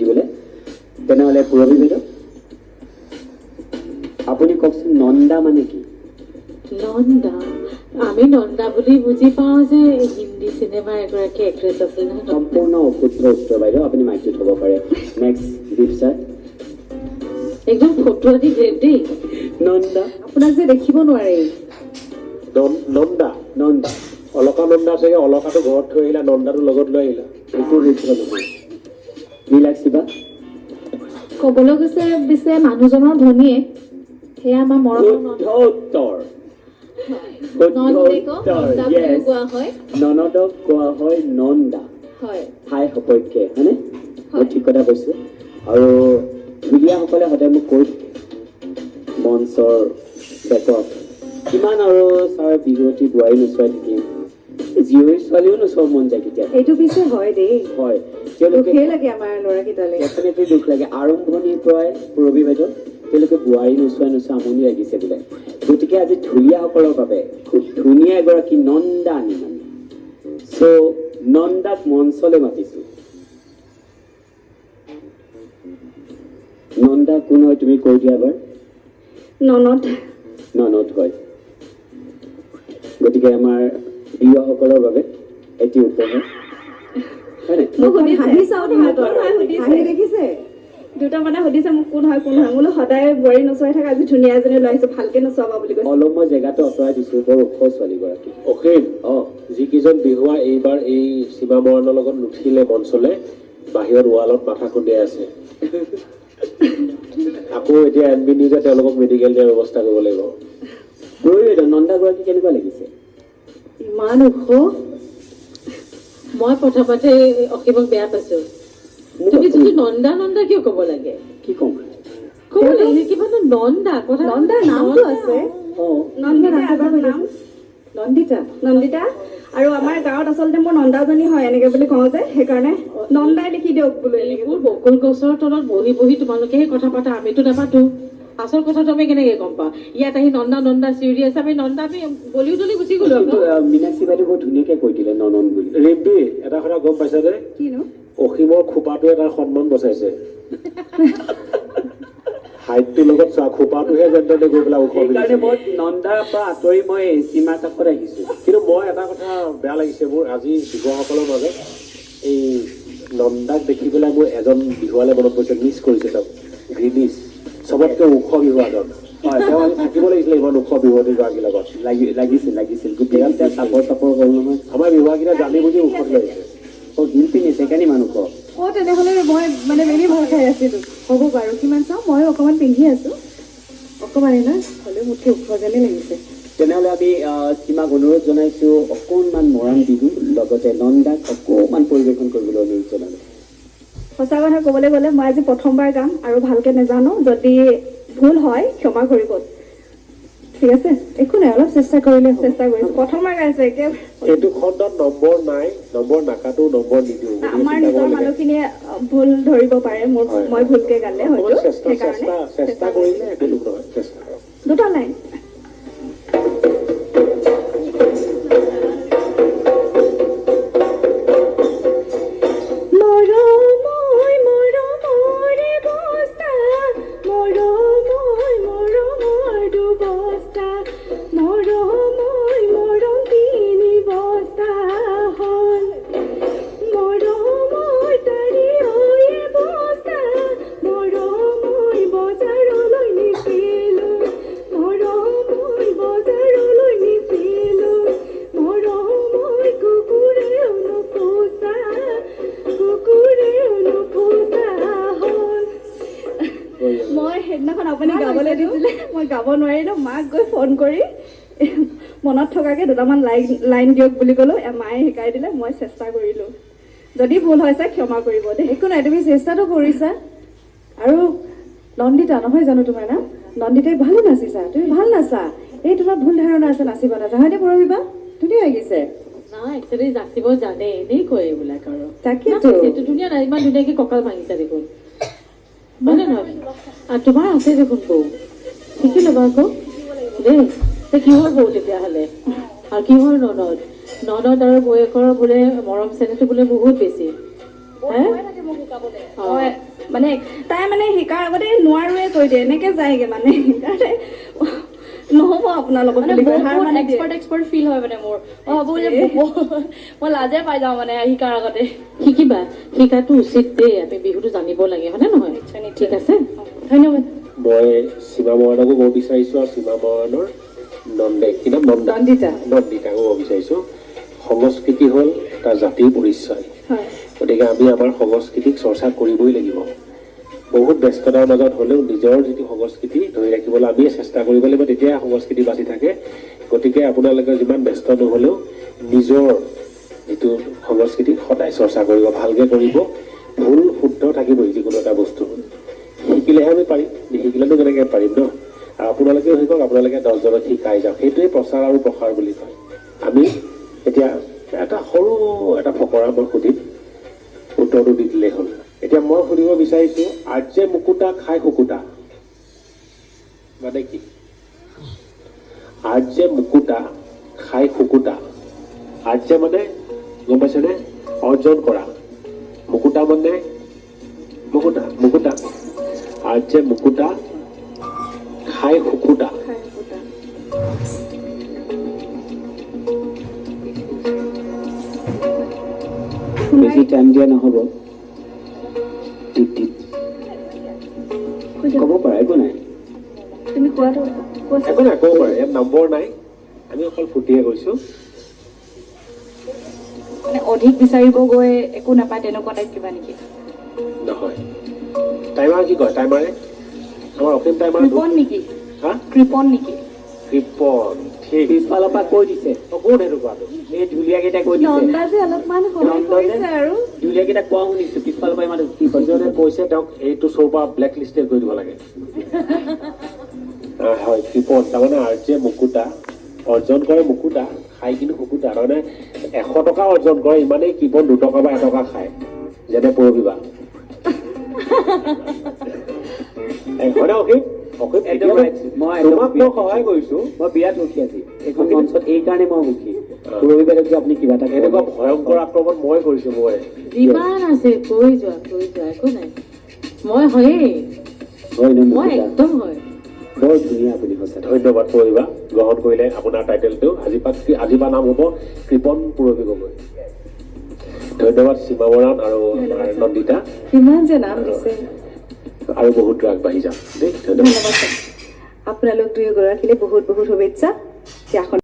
দিবলৈ তেনেহ'লে পুৰবী বাইদেউ। আপুনি কওকচোন নন্দা মানে কি? নন্দা? আমি নন্দা বুলি বুজি পাওঁ যে হিন্দী চিনেমাৰ এগৰাকী এক্ট্ৰেছ আছিল নহয়। সম্পূৰ্ণ অশুদ্ধ উত্তৰ বাইদেউ আপুনি মাইকটোত হ'ব পাৰে। Next Deep sir. একদম ফটোৱা দি গ্ৰেপ দেই। নন্দা। আপোনাক যে দেখিব নোৱাৰে। নন্দা নন্দা। অলকা নন্দা চাগে অলকাটো ঘৰত থৈ আহিলা নন্দাটো লগত লৈ আহিলা। একো নহয় নীলাক্ষী বা ক'বলৈ গৈছে পিছে মানুহজনৰ ধনীয়েক সেয়া আমাৰ মৰমৰ উত্তৰ ননদক কোৱা হয়। নন্দা। ঠাই সপক্ষে হয়নে? মই। ঠিক কথা কৈছোঁ। আৰু মিডিয়াসকলে সদায় মোক কৈ মঞ্চৰ বেকত কিমান আৰু ছাৰ বিহুৱতী বোৱাৰী নোচোৱাই থাকিম জীয়ৰী ছোৱালীও নোচোৱা মন যায় কেতিয়াবা। এইটো পিছে হয় দেই। হয়। লাগে আমাৰ ল'ৰাকেইটালে। ডেফিনেটলি দুখ লাগে। আৰম্ভণিৰ পৰাই পূৰবী বাইদেউ তেওঁলোকে বোৱাৰী নোচোৱাই নোচোৱা আমনি লাগিছে বোলে। গতিকে আজি ঢুলীয়াসকলৰ বাবে খুব ধুনীয়া এগৰাকী নন্দা আনি মানে চ' নন্দাক মঞ্চলৈ মাতিছোঁ। নন্দা কোন হয় তুমি কৈ দিয়া এবাৰ? ননদ। ননদ হয়। গতিকে আমাৰ প্ৰিয়সকলৰ বাবে এটি উপহাৰ। মোক হাঁহি চাওঁ তাহাঁতৰ কোন হয় সুধিছে? হাঁহি দেখিছে? দুটা মানে সুধিছে মোক কোন হয় কোন হয়। বোলো সদায় বোৱাৰী নচোৱাই থাকে আজি ধুনীয়া এজনী লৈ আহিছো ভালকে নচোৱাবা বুলি কৈছে। অলপ মই জেগাটো আঁতৰাই দিছোঁ বৰ ওখ ছোৱালীগৰাকী। অসীম অঁ। যিকেইজন বিহুৱা এইবাৰ এই সীমা মৰাণৰ লগত নুঠিলে মঞ্চলে বাহিৰত ৱালত মাথা খুন্দিয়াই আছে। আকৌ এতিয়া এন বি নিউজে তেওঁলোকক মেডিকেল দিয়াৰ ব্যৱস্থা কৰিব লাগিব। নন্দাগৰাকী কেনেকুৱা লাগিছে? ইমান ওখ? মই প্ৰথমতে অসীমক বেয়া পাইছো। তুমি যদি নন্দা নন্দা কিয় ক'ব লাগে? কি ক'ম? ক'ব লাগে কিবা নন্দা কথা নন্দাৰ নামটো আছে। নন্দিতা নন্দিতা? নন্দিতা। আৰু আমাৰ গাঁৱত আচলতে মোৰ নন্দাজনী হয় এনেকে বুলি কওঁ যে সেইকাৰণে নন্দাই লিখি দিয়ক বোলো এইবোৰ বকুল গছৰ তলত বহি বহি তোমালোকেহে কথা পাতা আমিতো নাপাতো। আচল কথাটো আমি কেনেকে গম পাওঁ ইয়াত আহি নন্দা নন্দা চিঞৰি আছে আমি নন্দা আমি বলিও তলি গুচি গলো মীনাক্ষী বাইদেউ বহুত ধুনীয়াকৈ কৈ দিলে ননন বুলি। ৰিম্পি এটা কথা গম পাইছানে কিনো? অসীমৰ খোপাটোৱে তাৰ সন্মান বচাইছে। হাইটটোৰ লগত চোৱা খোপাটোহে যেন গৈ পেলাই ওখ সেইকাৰণে মই নন্দাৰ পৰা আঁতৰি মই সীমাৰ কাষত আহিছোঁ। কিন্তু মই এটা কথা বেয়া লাগিছে মোৰ আজি বিহুৱাসকলৰ মাজত এই নন্দাক দেখি পেলাই মোৰ এজন বিহুৱালে মনত পৰিছে মিছ কৰিছে তেওঁক গ্ৰীনিছ চবতকৈ ওখ বিহুৱাজন হয় তেওঁ আজি থাকিব লাগিছিলে ইমান ওখ বিহুৱতীগৰাকীৰ লগত। লাগি লাগিছিল লাগিছিল। গোটেইকেইটা চাপৰ চাপৰ হ'ল নহয়। আমাৰ বিহুৱাকেইটা জানি বুজি ওখত লাগিছে অঁ হিল পিন্ধিছে ইমান ওখ। অঁ তেনেহ'লে মই মানে বেলি ভয় খাই আছিলোঁ। হ'ব বাৰু কিমান চাওঁ? ময়ো অকণমান পিন্ধি আছোঁ। অকণমানে না হ'লেও মোতকৈ ওখ যেনে লাগিছে। তেনেহ'লে আমি সীমাক অনুৰোধ জনাইছোঁ অকণমান মৰাণ বিহু লগতে নন্দাক অকণমান সঁচা কথা ক'বলৈ গ'লে মই আজি প্ৰথমবাৰ গাম আৰু ভালকে নাজানো যদি ভুল হয় ক্ষমা কৰিব। ঠিক আছে? একো নাই অলপ চেষ্টা কৰিলে চেষ্টা কৰিছো। প্ৰথমবাৰ গাইছো একে এইটো খণ্ডত নম্বৰ নাই নম্বৰ নাকাটো নম্বৰ নিদিওঁ আমাৰ নিজৰ। মানুহখিনিয়ে ভুল ধৰিব পাৰে মোৰ। মই ভুলকে গালে হয়তো চেষ্টা সেইকাৰণে চেষ্টা চেষ্টা কৰিলে একো নহয় চেষ্টা কৰক। দুটা লাইন আপুনি গাবলৈ দিছিলে। মই গাব নোৱাৰিলোঁ। মাক গৈ ফোন কৰি মনত থকাকৈ দুটামান লাইন লাইন দিয়ক বুলি ক'লোঁ। মায়ে শিকাই দিলে। মই চেষ্টা কৰিলোঁ। যদি ভুল হৈছে ক্ষমা কৰিব দেই। একো নাই তুমি চেষ্টাটো কৰিছা। আৰু নন্দিতা নহয় জানো তোমাৰ নাম? নন্দিতাই ভালো নাচিছা। তুমি ভালো নাচা। এই তোমাৰ ভুল ধাৰণা আছে নাচিবা নাচা হয়নে পৰবিবা ধুনীয়া নাই নাচিব জানে। এনেই কয় এইবিলাক আৰু। তাকেতো। ধুনীয়া নাই। ইমান ধুনীয়াকে কঁকাল ভাঙিছা দেখোন। হয়নে আর তোমাৰ আছে দেখোন বৌ শিকি ল'বা আকৌ দেই তে কিহৰ বৌ তেতিয়াহ'লে? আৰু কিহৰ ননদ? ননদ আৰু বৌয়েকৰ বোলে মৰম চেনেহটো বোলে বহুত বেছি। মানে তাই মানে শিকাৰ আগতে নোৱাৰোৱে কৈ দিয়ে এনেকে যায়গে মানে। নহ'ব আপোনালোকক মানে বহুত। এক্সপাৰ্ট এক্সপাৰ্ট ফিল হয় মানে মোৰ। মই ভাবো যে মই লাজে পাই যাওঁ মানে শিকাৰ আগতে। শিকিবা। শিকাটো উচিত দেই। আমি বিহুটো জানিব লাগে হয়নে নহয়? ঠিক আছে? ধন্যবাদ। মই সীমা মৰাণকো ক'ব বিচাৰিছোঁ আৰু সীমা মৰাণৰ নন্দে কি নাম? নন্দা। নন্দিতা। নন্দিতাকো ক'ব বিচাৰিছোঁ। সংস্কৃতি হ'ল এটা জাতিৰ পৰিচয়। গতিকে আমি আমাৰ সংস্কৃতিক চৰ্চা কৰিবই লাগিব। বহুত ব্যস্ততাৰ মাজত হ'লেও নিজৰ যিটো সংস্কৃতি ধৰি ৰাখিবলৈ আমি চেষ্টা কৰিব লাগিব তেতিয়া সংস্কৃতি বাচি থাকে। গতিকে আপোনালোকে যিমান ব্যস্ত নহ'লেও নিজৰ যিটো সংস্কৃতি সদায় চৰ্চা কৰিব ভালকৈ কৰিব। ভুল শুদ্ধ থাকিবই যিকোনো এটা বস্তু। শিকিলেহে আমি পাৰিম নিশিকিলেনো কেনেকৈ পাৰিম ন? আৰু আপোনালোকেও শিকক আপোনালোকে দহজনক শিকাই যাওক। সেইটোৱে প্ৰচাৰ আৰু প্ৰসাৰ বুলি কয়। আমি এতিয়া এটা সৰু এটা ফকৰা মই সুধিম উত্তৰটো দি দিলেই হ'ল। এতিয়া মই সুধিব বিচাৰিছো আৰ্যে মুকুতা খাই শুকুতা মানে কি আৰ্যে মুকুতা খাই শুকুতা আৰ্যে মানে গম পাইছেনে? অৰ্জন কৰা। মুকুতা মানে মুকুতা মুকুতা। আৰ্যে মুকুতা খাই শুকুতা বেছি টাইম দিয়া নহ'ব। ক'ব পাৰা একো নাই তুমি কোৱাটো একো নাই ক'ব পাৰা ইয়াত নম্বৰ নাই আমি অকল ফুটিয়ে গৈছোঁ মানে অধিক বিচাৰিব গৈ একো নাপায় তেনেকুৱা টাইপ কিবা নেকি নহয় টাইমাৰ কি কয় টাইমাৰে আমাৰ অসীম টাইমাৰ কৃপন নেকি হা কৃপন নেকি কৃপন ঠিক। পিছফালৰ পৰা কৈ দিছে। কোন সেইটো কোৱাটো এই ঢুলীয়াকেইটাই কৈ দিছে ঢুলীয়াকেইটাক কোৱা শুনিছো পিছফালৰ পৰা ইমান কি কৈছে তেওঁক এইটো শ্ব'ৰ পৰা ব্লেক লিষ্টেড কৰি দিব লাগে। হয় কৃপন তাৰমানে আৰ্যে মুকুতা অৰ্জন কৰে মুকুতা খাই কিন্তু শুকুতা তাৰমানে এশ টকা অৰ্জন কৰে ইমানেই কৃপন দুটকা বা এটকা খায় যেনে পৰহিবা। হয়নে অসীম অসীম তোমাক মই সহায় কৰিছো মই বিৰাট সুখী আজি এইখন মঞ্চত এইকাৰণে মই সুখী যে আপুনি কিবা এটা এনেকুৱা ভয়ংকৰ আক্ৰমণ মই কৰিছো মই যিমান আছে কৈ যোৱা কৈ যোৱা একো নাই। মই হয়েই মই একদম হয়। বৰ ধুনীয়া আপুনি সঁচা ধন্যবাদ পৰহিবা গ্ৰহণ কৰিলে আপোনাৰ টাইটেলটো আজি পৰা আজি পৰা নাম হ'ব কৃপন পুৰবী গগৈ। ধন্যবাদ সীমা বৰাণ আৰু নন্দিতা। কিমান যে নাম দিছে। আৰু বহুত আগবাঢ়ি যাম। দেই ধন্যবাদ। আপোনালোক দুয়োগৰাকীলৈ বহুত বহুত শুভেচ্ছা।